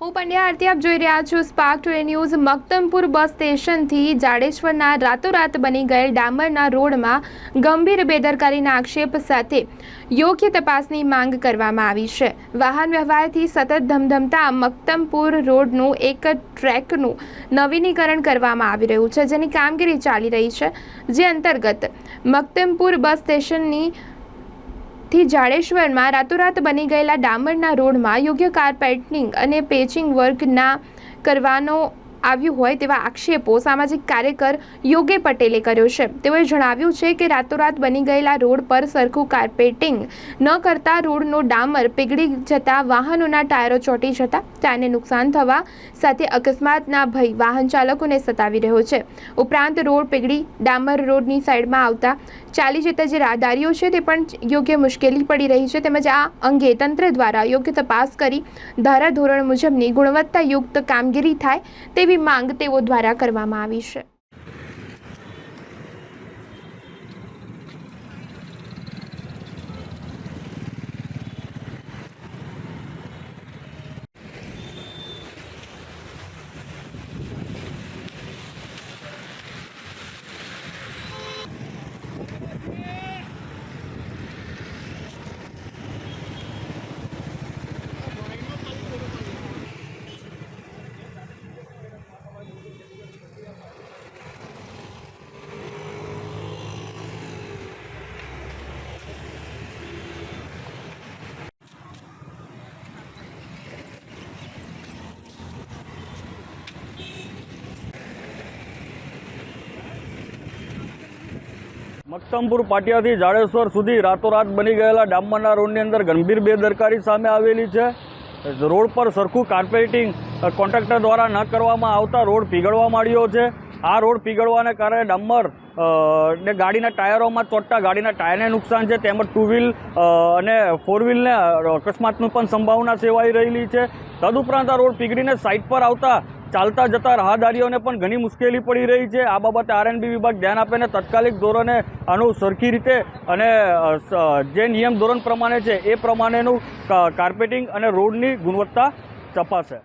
હું પંડ્યા આરતી આપ જોઈ રહ્યા છો Spark Today News Maktampur bus સ્ટેશનથી જાડેશ્વરના રાતોરાત બની ગયેલ ડામરના રોડમાં ગંભીર બેદરકારીના આક્ષેપ સાથે યોગ્ય તપાસની માંગ કરવામાં આવી છે. વાહન વ્યવહારથી સતત ધમધમતા મક્તમપુર રોડનું એક ટ્રેકનું નવીનીકરણ કરવામાં આવી રહ્યું છે, જેની કામગીરી ચાલી રહી છે, જે અંતર્ગત મક્તમપુર બસ સ્ટેશનની થી જાડેશ્વરમાં રાતોરાત બની ગયેલા ડામરના રોડમાં યોગ્ય કાર્પેટિંગ અને પેચિંગ વર્ક ના કરવાનો આવ્યું હોય તેવા આક્ષેપો સામાજિક કાર્યકર યોગે પટેલે કર્યો છે. તેઓએ જણાવ્યું છે કે રાતોરાત બની ગયેલા રોડ પર સરખું કાર્પેટિંગ ન કરતા રોડનો ડામર પીગળી જતા વાહનોના ટાયરો ચોંટી જતા ટાયરને નુકસાન થવા સાથે અકસ્માતના ભય વાહન ચાલકોને સતાવી રહ્યો છે. ઉપરાંત રોડ પીગળી ડામર રોડની સાઈડમાં આવતા ચાલી જતા જે રાહદારીઓ છે તે પણ યોગ્ય મુશ્કેલી પડી રહી છે. તેમજ આ અંગે તંત્ર દ્વારા યોગ્ય તપાસ કરી ધારાધોરણ મુજબની ગુણવત્તાયુક્ત કામગીરી થાય તેવી માંગ તેઓ દ્વારા કરવામાં આવી છે. મક્તમપુર પાટિયાથી જાડેશ્વર સુધી રાતોરાત બની ગયેલા ડામરના રોડની અંદર ગંભીર બેદરકારી સામે આવેલી છે. રોડ પર સરખું કાર્પેટિંગ કોન્ટ્રાક્ટર દ્વારા ન કરવામાં આવતા રોડ પીગળવા માંડ્યો છે. આ રોડ પીગળવાને કારણે ડામર ને ગાડીના ટાયરોમાં ચોટતા ગાડીના ટાયરને નુકસાન છે. તેમજ ટુ વ્હીલ અને ફોર વ્હીલને અકસ્માતની પણ સંભાવના સેવાઈ રહેલી છે. તદુપરાંત આ રોડ પીગળીને સાઇટ પર આવતા ચાલતા જતા રાહદારીઓને પણ ઘણી મુશ્કેલી પડી રહી છે. આ બાબતે આરએનબી વિભાગ ધ્યાન આપીને તાત્કાલિક ધોરણે આનું સરખી રીતે અને જે નિયમ ધોરણ પ્રમાણે છે, એ પ્રમાણેનું કાર્પેટિંગ અને રોડની ગુણવત્તા તપાસે.